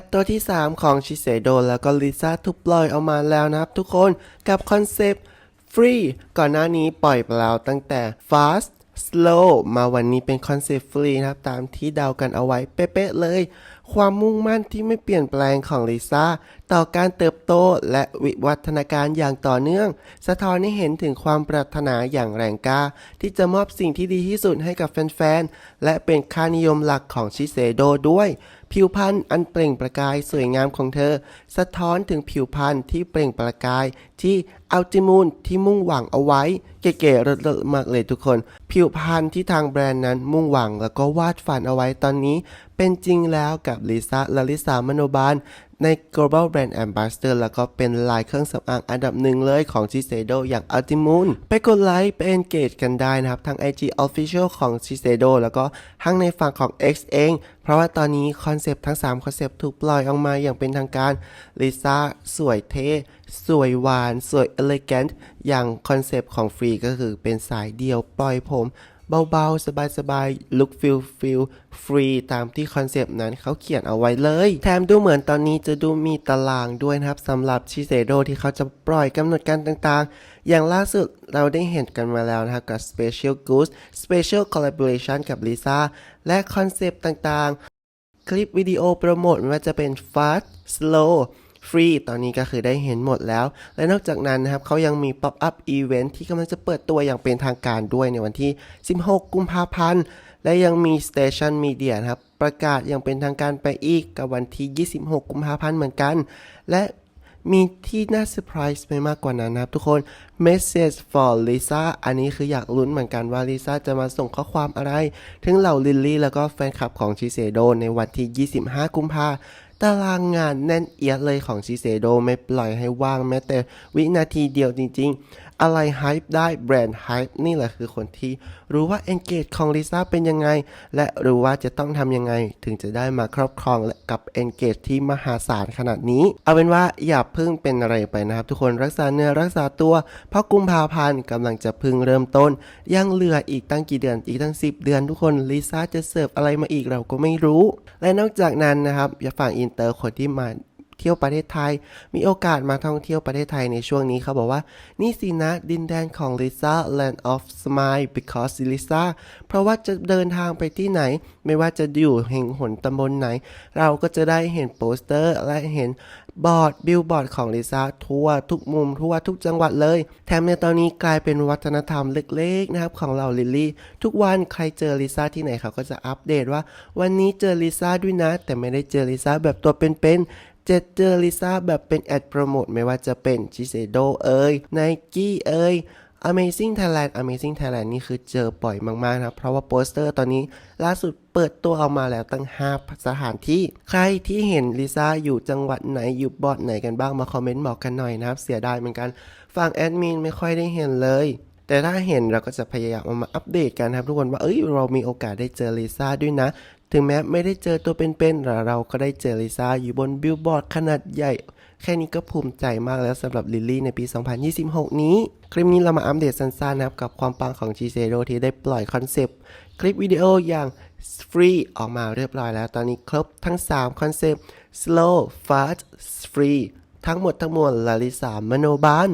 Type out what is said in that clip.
ดตัวที่ 3 ของชิเซโดแล้วก็ลิซ่าทุกปล่อยออกมาแล้วนะครับทุกคนกับคอนเซปต์ฟรีก่อนหน้านี้ปล่อยไปแล้วตั้งแต่ fast slow มาวันนี้เป็นคอนเซปต์ฟรีนะครับ ตามที่เดากันเอาไว้เป๊ะๆเลย ความมุ่งมั่นที่ไม่เปลี่ยนแปลงของลิซ่าต่อการเติบโตและวิวัฒนาการอย่างต่อเนื่อง สะท้อนให้เห็นถึงความปรารถนาอย่างแรงกล้า ที่จะมอบสิ่งที่ดีที่สุดให้กับแฟนๆ และเป็นค่านิยมหลักของชิเซโดด้วย ผิวพรรณอันเปล่งประกายสวยงามของเธอ สะท้อนถึงผิวพรรณที่เปล่งประกาย ที่อัลติมูนที่มุ่งหวังเอาไว้ เก๋ๆเลิศๆมากเลยทุกคน ผิวพรรณที่ทางแบรนด์นั้นมุ่งหวังแล้วก็วาดฝันเอาไว้ตอนนี้ เป็นจริงแล้วกับลิซ่าลลิซ่ามโนบาลใน global brand ambassador แล้วก็เป็นลายเครื่องสำอางอันดับหนึ่งเลยของ Shiseido อย่าง Ultimoon ไปกดไลค์ไป engage กันได้นะครับทาง IG official ของ Shiseido แล้วก็ทั้งในฝั่งของ X เอง เพราะว่าตอนนี้คอนเซปต์ทั้ง 3 คอนเซปต์ถูกปล่อยออกมาอย่างเป็นทางการลิซ่าสวยเท่สวยหวาน สวย elegant อย่างคอนเซปต์ของฟรีก็คือเป็นสายเดียวปล่อยผม เบาๆ สบายๆลุคฟิลฟิลฟรีตามที่คอนเซปต์นั้นเขาเขียนเอาไว้เลย แถมดูเหมือนตอนนี้จะดูมีตารางด้วยนะครับสำหรับชิเซโดที่เขาจะปล่อยกำหนดการต่างๆ อย่างล่าสุดเราได้เห็นกันมาแล้วนะครับกับ Special Goose Special Collaboration กับลิซ่าและคอนเซปต์ต่างๆ คลิปวิดีโอโปรโมทไม่ว่าจะเป็น fast slow ฟรี ตอนนี้ก็คือได้เห็นหมดแล้ว และนอกจากนั้นนะครับเขายังมี pop up event ที่กำลังจะเปิดตัวอย่างเป็นทางการด้วยในวันที่ 16 กุมภาพันธ์ และยังมี Station Media นะครับ ประกาศอย่างเป็นทางการไปอีกกับวันที่ 26 กุมภาพันธ์เหมือนกัน และมีที่น่าเซอร์ไพรส์ไปมากกว่านั้นนะครับทุกคน Message for Lisa อันนี้คืออยากลุ้นเหมือนกันว่าลิซ่าจะมาส่งข้อความอะไร ถึงเหล่าลิลลี่แล้วก็แฟนคลับของชิเซโดในวันที่ 25 กุมภาพันธ์ ตารางงานแน่นเอียดเลยของชิเซโดไม่ปล่อยให้ว่างแม้แต่วินาทีเดียวจริง ๆ อะไรไฮป์ได้แบรนด์ไฮป์นี่แหละคือคนที่รู้ว่า engage ของลิซ่าเป็นยังไง และรู้ว่าจะต้องทำยังไง ถึงจะได้มาครอบครองและกับ engage ที่มหาศาลขนาดนี้ เอาเป็นว่าอย่าเพิ่งเป็นอะไรไปนะครับทุกคนรักษาเนื้อรักษาตัว เพราะกุมภาพันธ์กำลังจะพึ่งเริ่มต้น ยังเหลืออีกตั้งกี่เดือนอีกตั้ง 10 เดือนทุกคนลิซ่าจะเสิร์ฟอะไรมาอีกเราก็ไม่รู้ และนอกจากนั้นนะครับอย่าฝั่งอินเตอร์คนที่มา เที่ยวประเทศไทย มีโอกาสมาท่องเที่ยวประเทศไทยในช่วงนี้เขาบอกว่า นี่สินะ ดินแดนของลิซ่า land of smile because Lisa เพราะว่าจะเดินทางไปที่ไหน ไม่ว่าจะอยู่แห่งหนตำบลไหน เราก็จะได้เห็นโปสเตอร์ และเห็นบอร์ดบิลบอร์ดของลิซ่าทั่วทุกมุมทั่วทุกจังหวัดเลย แถมในตอนนี้กลายเป็นวัฒนธรรมเล็กๆนะครับของเราลิลลี่ ทุกวันใครเจอลิซ่าที่ไหนเขาก็จะอัปเดตว่า วันนี้เจอลิซ่าด้วยนะ แต่ไม่ได้เจอลิซ่าแบบตัวเป็นๆ เจอเจอลิซ่าแบบเป็นแอดโปรโมทไม่ว่าจะเป็นชิเซโดเอ่ยไนกี้เอ่ย Amazing Thailand Amazing Thailand นี่คือเจอบ่อยมากๆนะครับเพราะว่าโปสเตอร์ตอนนี้ล่าสุดเปิดตัวออกมาแล้วตั้ง 5 สถานที่ ใครที่เห็นลิซ่าอยู่จังหวัดไหน อยู่บอดไหนกันบ้างมาคอมเมนต์บอกกันหน่อยนะครับ เสียดายเหมือนกันฝั่งแอดมินไม่ค่อยได้เห็นเลย แต่ถ้าเห็นเราก็จะพยายามเอามาอัปเดตกันครับทุกคนว่าเอ้ยเรามีโอกาสได้เจอลิซ่าด้วยนะ ถึงแม้ไม่ได้เจอตัวเป็นๆแต่เราก็ได้เจอลิซ่าอยู่บนบิลบอร์ดขนาดใหญ่ แค่นี้ก็ภูมิใจมากแล้วสำหรับลิลลี่ในปี 2026 นี้ คลิปนี้เรามาอัปเดตสั้นๆนะครับกับความปังของ g ีเซโที่ได้ปล่อยคอนเซปต์คลิปวิดีโออย่างฟรีออกมาเรียบร้อยแล้ว ตอนนี้ครบทั้ง 3 คอนเซปต์ slow fast free ทั้งหมดทั้งมวลลาลิสามโนบาน